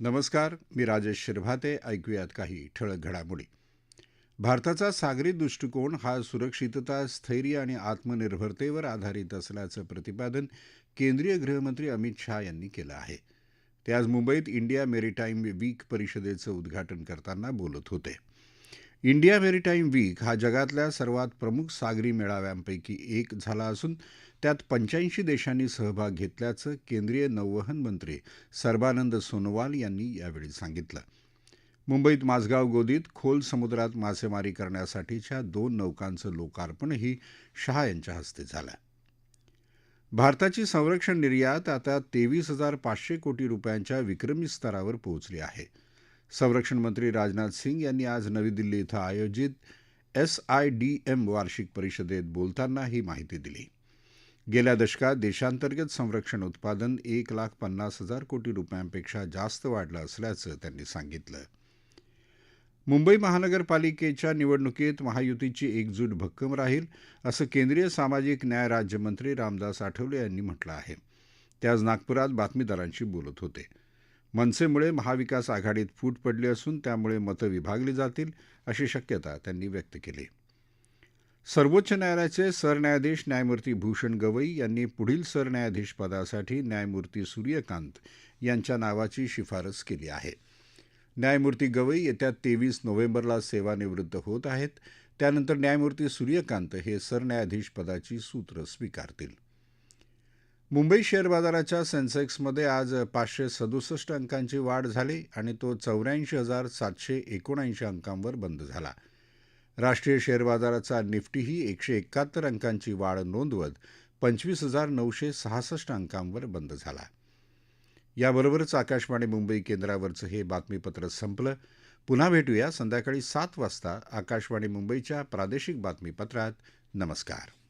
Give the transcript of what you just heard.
नमस्कार मी राजेश शिरभाते. ऐकूयात काही ठळक घडामोडी. भारताचा सागरी दृष्टिकोन हा सुरक्षितता स्थैर्य आणि आत्मनिर्भरतेवर आधारित असल्याचं प्रतिपादन केंद्रीय गृहमंत्री अमित शहा यांनी केलं आहे. ते आज मुंबईत इंडिया मेरीटाईम वीक परिषदेचं उद्घाटन करताना बोलत होते. इंडिया मेरीटाईम वीक हा जगातल्या सर्वात प्रमुख सागरी मेळाव्यांपैकी एक झाला असून त्यात पंच्याऐंशी देशांनी सहभाग घेतल्याचं केंद्रीय नौवहन मंत्री सर्बानंद सोनोवाल यांनी यावेळी सांगितलं. मुंबईत माझगाव गोदीत खोल समुद्रात मासेमारी करण्यासाठीच्या दोन नौकांचं लोकार्पणही शहा यांच्या हस्ते झालं. भारताची संरक्षण निर्यात आता तेवीस हजार पाचशे कोटी रुपयांच्या विक्रमी स्तरावर पोहोचली आहे. संरक्षण मंत्री राजनाथ सिंग यांनी आज नवी दिल्ली इथं आयोजित एसआयडीएम वार्षिक परिषदेत बोलताना ही माहिती दिली. गेल्या दशकात देशांतर्गत संरक्षण उत्पादन एक लाख पन्नास हजार कोटी रुपयांपेक्षा जास्त वाढलं असल्याचं त्यांनी सांगितलं. मुंबई महानगरपालिकेच्या निवडणुकीत महायुतीची एकजूट भक्कम राहील असं केंद्रीय सामाजिक न्याय राज्यमंत्री रामदास आठवले यांनी म्हटलं आहे. ते आज नागपुरात बातमीदारांशी बोलत होते. मनसेमुळे महाविकास आघाडीत फूट पडली असून त्यामुळे मतं विभागली जातील अशी शक्यता त्यांनी व्यक्त केली. सर्वोच्च न्यायालयाचे सरन्यायाधीश न्यायमूर्ती भूषण गवई यांनी पुढील सरन्यायाधीश पदासाठी न्यायमूर्ती सूर्यकांत यांच्या नावाची शिफारस केली आहे. न्यायमूर्ती गवई येत्या तेवीस नोव्हेंबरला सेवानिवृत्त होत आहेत. त्यानंतर न्यायमूर्ती सूर्यकांत हे सरन्यायाधीश पदाची सूत्र स्वीकारतील. मुंबई शेअर बाजाराच्या सेन्सेक्समध्ये आज पाचशे सदुसष्ट अंकांची वाढ झाली आणि तो चौऱ्याऐंशी हजार सातशे एकोणऐंशी अंकांवर बंद झाला. राष्ट्रीय शेअर बाजाराचा निफ्टीही एकशे एकाहत्तर अंकांची वाढ नोंदवत पंचवीस हजार नऊशे सहासष्ट अंकांवर बंद झाला. याबरोबरच आकाशवाणी मुंबई केंद्रावरचं हे बातमीपत्र संपलं. पुन्हा भेटूया संध्याकाळी सात वाजता आकाशवाणी मुंबईच्या प्रादेशिक बातमीपत्रात. नमस्कार.